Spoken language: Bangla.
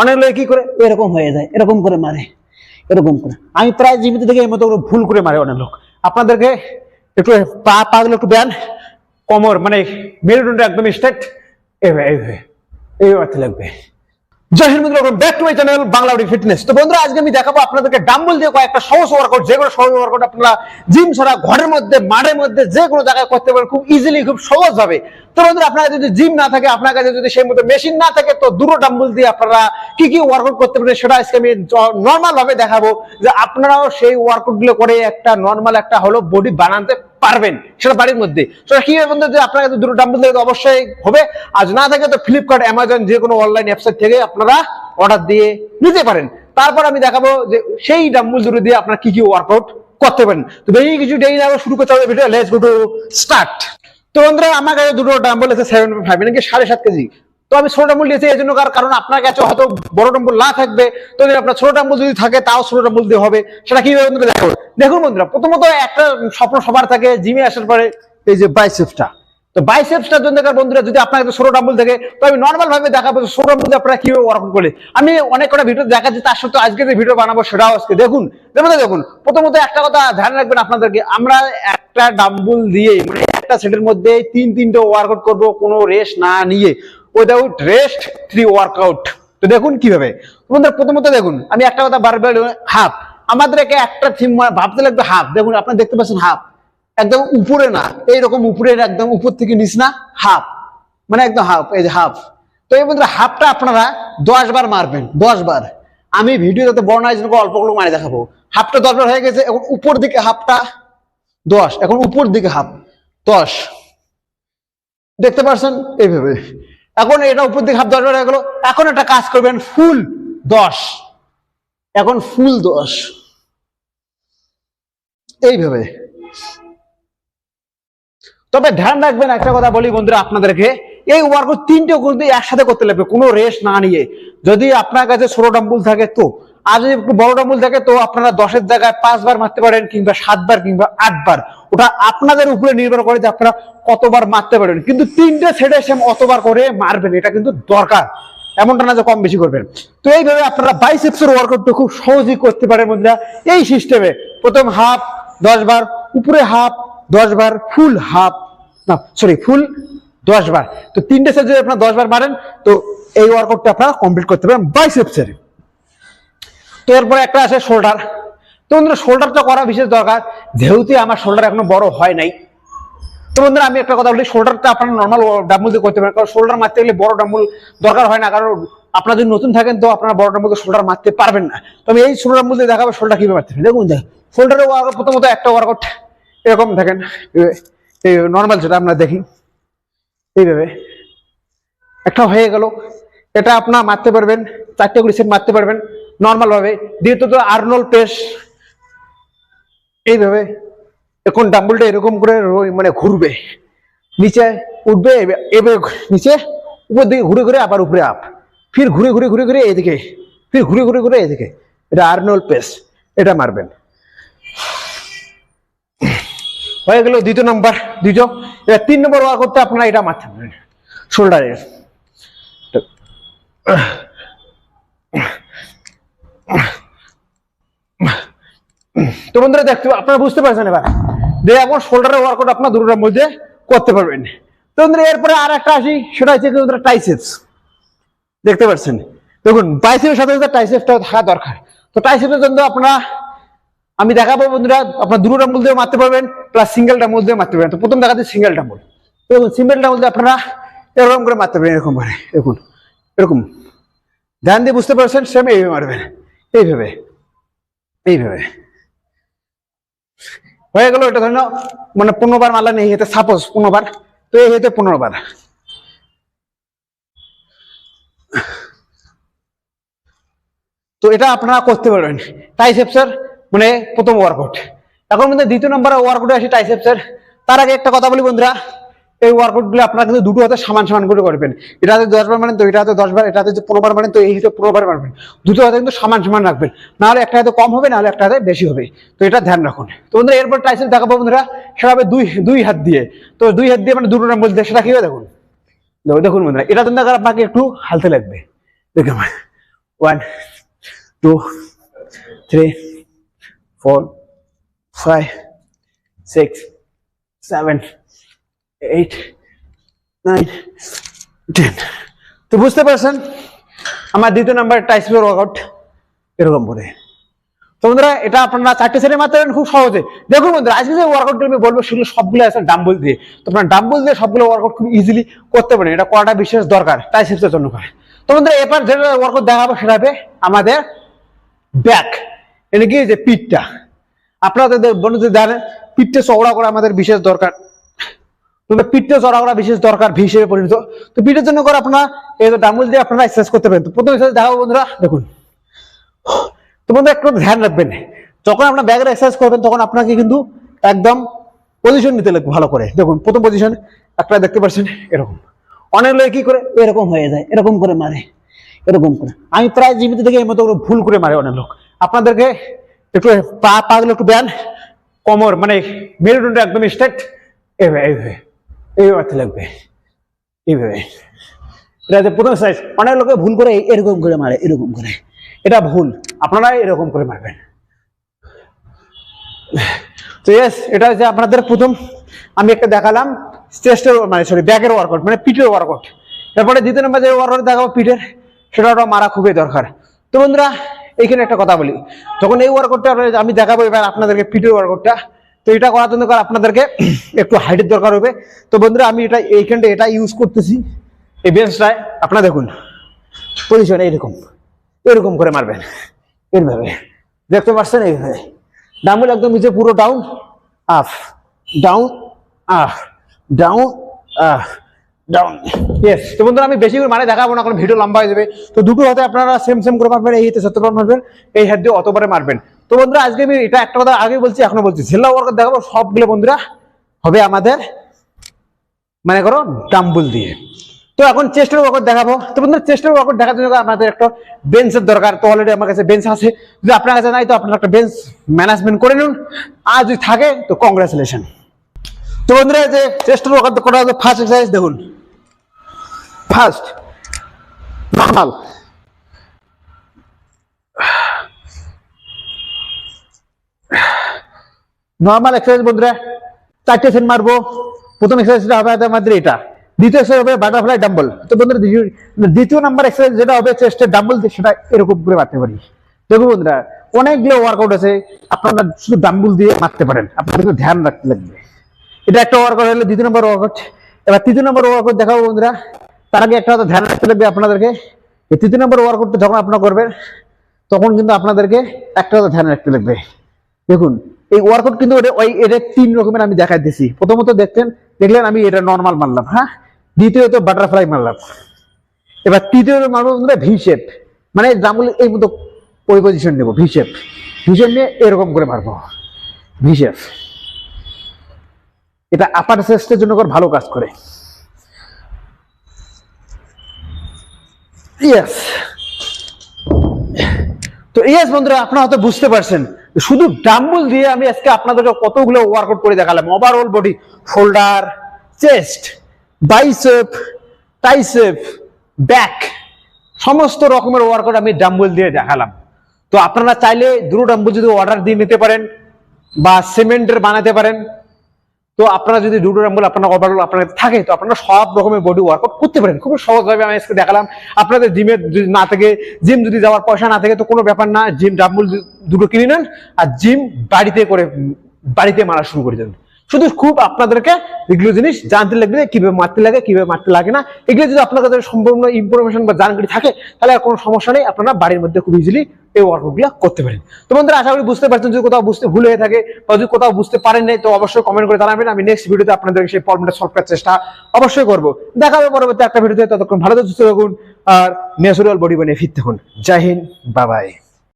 অনেক লোক কি করে? এরকম হয়ে যায়, এরকম করে মারে, এরকম করে। আমি প্রায় জীবিত থেকে এই মতো ভুল করে মারে অনেক লোক। আপনাদেরকে একটু পা পা গুলো একটু ব্যান কোমর মানে মেরুদণ্ড একদম স্ট্রেট এইভাবে এইভাবে এইভাবে লাগবে। বাংলাউডি ফিটনেস তো বন্ধুরা, আজকে আমি দেখাবো আপনাদেরকে ডাম্বল দিয়ে কয়েকটা সহজ ওয়ার্কআউট যে কোনো সহজ আপনারা জিম ছাড়া, ঘরের মধ্যে, মাঠের মধ্যে যে কোনো জায়গায় করতে পারেন, খুব ইজিলি খুব সহজ আপনার যদি জিম না থাকে, আপনার কাছে যদি সেই মতো মেশিন না থাকে, তো দুটো ডাম্বল দিয়ে আপনারা কি কি ওয়ার্কআউট করতে পারেন, সেটা আজকে আমি নর্মাল ভাবে দেখাবো যে আপনারাও সেই ওয়ার্কআউটগুলো করে একটা নর্মাল একটা হলো বডি বানাতে পারবেন সেটা বাড়ির মধ্যে। সেটা কি বন্ধু যে আপনার কাছে দুটো ডাম্বল থেকে অবশ্যই হবে। আজ না থাকে তো ফ্লিপকার্ট অ্যামাজন যে কোনো অনলাইন ওয়েবসাইট থেকে আপনারা অর্ডার দিয়ে নিতে পারেন। তারপর আমি দেখাবো যে সেই ডাম্বল দুটো দিয়ে আপনারা কি কি ওয়ার্কআউট করতে পারেন। তো বেশি কিছু দেরি না শুরু করতে হবে video let's go to start তো বন্ধুরা, আমার কাছে দুটো ডাম্বল আছে সেভেন ফাইভ নাকি সাড়ে সাত কেজি। তো আমি ছোট ডাম্বল দিয়েছি, এই জন্য কারণ আপনার কাছে হয়তো বড় ডাম্বল না থাকবে। তো আপনার ছোট ডাম্বল যদি থাকে, তাও ছোট ডাম্বল দিয়ে হবে। সেটা কীভাবে বন্ধুরা দেখো? দেখুন বন্ধুরা, প্রথমত একটা স্বপ্ন সবার থাকে, জিমে আসার পরে এই যে বাইসেপসটা। তো বাইসেপসটার জন্য কার বন্ধুরা, যদি আপনার কাছে ছোট ডাম্বল থাকে, তো আমি নর্মাল ভাবে দেখাবো ডাম্বল দিয়ে আপনারা কীভাবে ওয়ার্কআউট করে আমি অনেক কটা ভিডিও দেখাচ্ছি, তার সত্ত্বেও আজকে যে ভিডিও বানাবো সেটাও আজকে দেখুন। দেখুন দেখুন। প্রথমত একটা কথা ধ্যান রাখবেন আপনাদেরকে, আমরা একটা ডাম্বল দিয়ে মানে একটা সেটের মধ্যে তিন তিনটে ওয়ার্কআউট করব, কোনো রেস্ট না নিয়ে। উইদাউট রেস্ট থ্রি ওয়ার্কআউট তো দেখুন কীভাবে। বন্ধুরা, প্রথমত দেখুন, আমি একটা কথা বারবার হাফ। আমাদেরকে একটা থিম ভাবতে লাগবে হাফ। দেখুন, আপনারা দেখতে পাচ্ছেন হাফ। একদম উপরে না, এইরকম উপরের একদম উপর থেকে নিচ না, হাফ। মানে একদম হাফ, এই যে হাফ। তো এই বন্ধুরা, হাফটা আপনারা দশ বার মারবেন, দশ বার। আমি ভিডিও যাতে বর্ণায় জন্য অল্প অল্পগুলো মারে দেখাবো। হাফটা দশ বার হয়ে গেছে, এখন উপর দিকে হাফটা দশ, এখন উপর দিকে হাফ, দশ। দেখতে পাচ্ছেন? এইভাবে। এখন এটা উপর দিকে হাফ দশ হয়ে গেল। এখন একটা কাজ করবেন, ফুল দশ। এখন ফুল দশ। এইভাবে তবে ধ্যান রাখবেন, একটা কথা বলি বন্ধুরা আপনাদেরকে, এই ওয়ার্কআউট তিনটে কিন্তু একসাথে করতে লাগবে, কোনো রেস্ট না নিয়ে। যদি আপনার কাছে ছোট ডাম্বুল থাকে তো, আর যদি একটু বড় ডাম্বুল থাকে তো আপনারা দশের জায়গায় পাঁচবার মারতে পারেন কিংবা সাতবার কিংবা আটবার। ওটা আপনাদের উপরে নির্ভর করে যে আপনারা কতবার মারতে পারেন কিন্তু তিনটে সেটে সেম অতবার করে মারবেন, এটা কিন্তু দরকার। এমনটা না যে কম বেশি করবেন। তো এইভাবে আপনারা বাইসেপসের ওয়ার্কআউটটা খুব সহজেই করতে পারেন বন্ধুরা। এই সিস্টেমে প্রথম হাফ দশ বার, উপরে হাফ দশ বার ফুল হাফ না সরি ফুল দশ বার। তো তিনটে সেট যদি আপনার দশ বার মারেন, তো এই ওয়ার্কআউটটা আপনারা কমপ্লিট করতে পারেন বাইসেপসের। তো এরপরে একটা আছে শোল্ডার তো বন্ধুরা শোল্ডারটা করা বিশেষ দরকার। যেহেতু আমার শোল্ডার এখনও বড় হয় নাই। তো বন্ধুরা, আমি একটা কথা বলি শোল্ডারটা আপনারা নর্মাল ডাম্বল দিয়ে করতে পারেন, কারণ শোল্ডার মারতে গেলে বড় ডাম্বল দরকার হয় না, কারণ আপনারা যদি নতুন থাকেন, তো আপনারা বড় ডাম্বুল শোল্ডার মারতে পারবেন না। তো আমি এই ছোট ডাম্বল দিয়ে দেখাবো শোল্ডার কীভাবে মারতে হবে দেখুন শোল্ডারে ওয়ার্কআউট প্রথমত একটা ওয়ার্কআউট এরকম দেখেন এই নর্মাল যেটা আমরা দেখি, এইভাবে। একটা হয়ে গেল, এটা আপনার মারতে পারবেন, চারটে করে সেট মারতে পারবেন নর্মাল ভাবে। দ্বিতীয়ত আর্নল পেস এইভাবে এখন ডাম্বলটা এরকম করে মানে ঘুরবে। নিচে উঠবে এবে- এবার নিচে উপর দিকে ঘুরে ঘুরে আবার উপরে আপ ফির ঘুরে ঘুরে ঘুরে ঘুরে এদিকে, ফির ঘুরে ঘুরে ঘুরে এদিকে। এটা আর্নল পেস এটা মারবেন। হয়ে গেল দ্বিতীয় নম্বর দ্বিতীয়। এবার তিন নম্বর ওয়ার করতে আপনারা এটা মারতে পারেন। শোল্ডারের তো বন্ধুরা, দেখতে আপনারা বুঝতে পারছেন এবার যে এখন শোল্ডারের ওয়ার্কআউট আপনার দুটোটার মধ্যে করতে পারবেন। তো বন্ধুরা, এরপরে আর একটা আসি, সেটা হচ্ছে বন্ধুরা টাইসেপস দেখতে পাচ্ছেন? দেখুন বাইসেপের সাথে সাথে টাইসেপসটাও থাকা দরকার। তো টাইসেপের জন্য আপনারা, আমি দেখাবো বন্ধুরা, আপনার দুটো ডাম্বল দিয়ে মারতে পারবেন প্লাস সিঙ্গেল ডাম্বল দিয়ে মারতে পারবেন। তো প্রথম দেখাতে সিঙ্গেল ডাম্বল তো দেখুন সিঙ্গেল ডাম্বল দিয়ে আপনারা এরকম করে মারতে পারবেন, এরকম করে, দেখুন, এরকম। ধ্যান দিয়ে বুঝতে পারছেন সেম এইভাবে মারবেন। এইভাবে এইভাবে। হয়ে গেল এটা ধরে মানে পনেরোবার মারলেন এই হেতে সাপোজ পনেরোবার, তো এই হেতে পনেরোবার। তো এটা আপনারা করতে পারবেন টাইসেপসের মানে প্রথম ওয়ার্কআউট এখন কিন্তু দ্বিতীয় নম্বরে ওয়ার্কআউটে আসি টাইসেপসের তার আগে একটা কথা বলি বন্ধুরা এই ওয়ার্কআউটগুলো আপনারা কিন্তু দুটো হাতে সমান সমান করে করবেন। এটা হাতে দশ বার মানেন তো এটা হাতে দশ বার, এটা হাতে পনেরো বার মানেন তো এই হাতে পনেরো বার মারবেন। দুটো হাতে কিন্তু সমান সমান রাখবেন। নাহলে একটা হাতে কম হবে, নাহলে একটা হাতে বেশি হবে। তো এটা ধ্যান রাখুন। তো বন্ধুরা, এরপর টাইসেল দেখাবো বন্ধুরা সেটা হবে দুই দুই হাত দিয়ে। তো দুই হাত দিয়ে মানে দুটো নম্বর দিয়ে, সেটা কি হবে দেখুন দেখুন বন্ধুরা, এটা তো কিন্তু আপনাকে একটু হালতে লাগবে। দেখুন one two three four five six seven eight nine ten তো বুঝতে পারছেন? আমার দ্বিতীয় নাম্বার টাইসপের ওয়ার্কআউট এরকম করে। তো বন্ধুরা, এটা আপনারা চারটে সেটে মারতে পারেন খুব সহজে। দেখুন বন্ধুরা, আজকে যে ওয়ার্কআউট আমি বলব, সেগুলো সবগুলো আছে ডাম্বল দিয়ে। তো আপনার ডাম্বল দিয়ে সবগুলো ওয়ার্কআউট খুব ইজিলি করতে পারেন। এটা করাটা বিশেষ দরকার টাইসেপসের জন্য করে। তো বন্ধুরা, এবার যেটা ওয়ার্কআউট দেখাবো, সেটা হবে আমাদের ব্যাক এটা কি? যে পিঠটা। আপনাদের বন্ধুদের জানেন, পিঠটা চওড়া করা আমাদের বিশেষ দরকার। তোমরা পিঠটা চড়া করা বিশেষ দরকার, ভি হিসেবে পরিণত। তো পিঠের জন্য করে আপনারা এই ডাম্বল দিয়ে আপনারা এক্সারসাইজ করতে পারেন। তো প্রথম এক্সারসাইজ দেখাবো বন্ধুরা, দেখুন। তো বন্ধুরা একটু ধ্যান রাখবেন। যখন আপনার ব্যাগের এক্সারসাইজ করবেন, তখন আপনাকে কিন্তু একদম পজিশন নিতে লাগবে ভালো করে। দেখুন, প্রথম পজিশন আপনারা দেখতে পাচ্ছেন, এরকম। অনেক লোক কি করে? এরকম হয়ে যায়, এরকম করে মারে, এরকম করে। আমি প্রায় জীবিত থেকে এই মতো ভুল করে মারে অনেক লোক। আপনাদেরকে একটু পা পা একটু ব্যান কোমর মানে মেরুদণ্ড একদম স্ট্রেট এইভাবে এইভাবে এইভাবে লাগবে। এইভাবে এটা প্রথম সাইজ অনেক লোকে ভুল করে এরকম করে মারে, এরকম করে। এটা ভুল। আপনারা এরকম করে মারবেন। তো ইয়েস এটা হচ্ছে আপনাদের প্রথম। আমি একটা দেখালাম চেস্টের মানে সরি ব্যাকের ওয়ার্কআউট মানে পিঠের ওয়ার্কআউট তারপরে দ্বিতীয় নম্বর যে ওয়ার্কআউট দেখাবো পিঠের সেটা ওটা মারা খুবই দরকার। তো বন্ধুরা, এইখানে একটা কথা বলি। যখন এই ওয়ার্কআউটটা আমি দেখাবো, এবার আপনাদেরকে পিঠের ওয়ার্কআউটটা তো এটা করার জন্য আপনাদেরকে একটু হাইটের দরকার হবে। তো বন্ধুরা, আমি এটা এইখানটা এটা ইউজ করতেছি। এই বেঞ্চটায় আপনারা দেখুন পজিশন এইরকম, এরকম করে মারবেন, এইভাবে। দেখতে পাচ্ছেন এইভাবে। ডাম্বল একদম নিচে পুরো down up down ah down ah down yes তো বন্ধুরা, আমি বেশি করে মানে দেখাবো না, কারণ ভিডিও লম্বা হয়ে যাবে। তো দুটো হাতে আপনারা সেম সেম করে মারবেন, এই হাতে সত্যবার মারবেন, এই হাত দিয়ে অতবারে মারবেন। তো বন্ধুরা, আজকে আমি এটা একটা কথা আগে বলছি, এখনও বলছি। ঝেল্লা ওয়ার্কার দেখাবো সবগুলো বন্ধুরা, হবে আমাদের মানে করো, ডাম্বল দিয়ে। তো এখন চেস্টের ওয়ার্কআউট দেখাবো। তো বন্ধুরা চেস্টের ওয়ার্কআউট দেখার জন্য আমাদের একটা বেঞ্চের দরকার। তো অলরেডি আমার কাছে বেঞ্চ আছে। যদি আপনার কাছে নাই, তো আপনার একটা বেঞ্চ ম্যানেজমেন্ট করে নিন। আর যদি থাকে, তো কংগ্রেচুলেশন তো বন্ধুরা যে চেস্টের ওয়ার্কআউট করা ফার্স্ট এক্সারসাইজ দেখুন। ফার্স্ট নর্মাল নর্মাল এক্সারসাইজ বন্ধুরা, চারটে সেট মারবো। প্রথম এক্সারসাইজটা হবে আমাদের এটা। দ্বিতীয় এক্সারসাইজ হবে বাটারফ্লাই ডাম্বল তো বন্ধুরা দ্বিতীয়- নাম্বার এক্সারসাইজ যেটা হবে চেস্টের ডাম্বল সেটা এরকম করে মারতে পারি। দেখুন বন্ধুরা, অনেকগুলো ওয়ার্কআউট আছে, আপনারা শুধু ডাম্বল দিয়ে মারতে পারেন। আপনাদেরকে ধ্যান রাখতে লাগবে। এটা একটা ওয়ার্কআউট হলো দ্বিতীয় নম্বর ওয়ার্কআউট এবার তৃতীয় নম্বর ওয়ার্কআউট দেখাবো বন্ধুরা। তার আগে একটা কথা ধ্যান রাখতে লাগবে আপনাদেরকে। এই তৃতীয় নম্বর ওয়ার্কআউটটা যখন আপনারা করবেন, তখন কিন্তু আপনাদেরকে একটা কথা ধ্যান রাখতে লাগবে। দেখুন এই ওয়ার্কআউট কিন্তু এটা তিন রকমের আমি দেখাই দিছি প্রথমত দেখতেন দেখলেন আমি এটা নর্মাল মারলাম হ্যাঁ? দ্বিতীয়ত বাটারফ্লাই মারলাম। এবার তৃতীয়ত মারবো বন্ধুরা ভি শেপ মানে জামুল এই মতো ওই পজিশন নেব ভি শেপ ভি শেপ নিয়ে এরকম করে মারবো। ভি শেপ এটা আপার চেস্টের জন্য ভালো কাজ করে। ইয়েস তো ইয়েস বন্ধুরা, আপনারা হয়তো বুঝতে পারছেন। শুধু ডাম্বল দিয়ে আমি আজকে আপনাদের কতগুলো ওয়ার্কআউট করে দেখালাম। Overall body shoulder chest bicep tricep back সমস্ত রকমের ওয়ার্কআউট আমি ডাম্বুল দিয়ে দেখালাম। তো আপনারা চাইলে দুটো ডাম্বুল যদি অর্ডার দিয়ে নিতে পারেন বা সিমেন্টের বানাতে পারেন তো আপনারা যদি দুটো ডাম্বল আপনার ওভারঅল আপনার থাকে, তো আপনারা সব রকমের বডি ওয়ার্কআউট করতে পারেন। খুব সহজভাবে আমি আজকে দেখালাম। আপনাদের জিমে যদি না থাকে জিম যদি যাওয়ার পয়সা না থাকে, তো কোনো ব্যাপার না জিম ডাম্বল দুটো কিনে নেন আর জিম বাড়িতে করে, বাড়িতে মারা শুরু করে দেন। শুধু খুব আপনাদেরকে এগুলো জিনিস জানতে লাগবে কীভাবে মারতে লাগে, কীভাবে মারতে লাগে না। এগুলো যদি আপনার কাছে সম্পূর্ণ ইনফরমেশন বা জানকারি থাকে, তাহলে আর কোনো সমস্যা নেই। আপনারা বাড়ির মধ্যে খুব ইজিলি এই ওয়ার্কআউটগুলো করতে পারেন। তো বন্ধুরা, আশা করি বুঝতে পারছেন যদি কোথাও বুঝতে ভুল হয়ে থাকে বা যদি কোথাও বুঝতে পারেন নাই, তো অবশ্যই কমেন্ট করে জানাবেন। আমি নেক্সট ভিডিওতে আপনাদেরকে সেই প্রবলেমটা সলভ করার চেষ্টা অবশ্যই করব। দেখা হবে পরবর্তী একটা ভিডিওতে ততক্ষণ ভালো থাকুন আর ন্যাচুরাল বডি বানিয়ে ফিট থাকুন। জয় হিন্দ বাবাই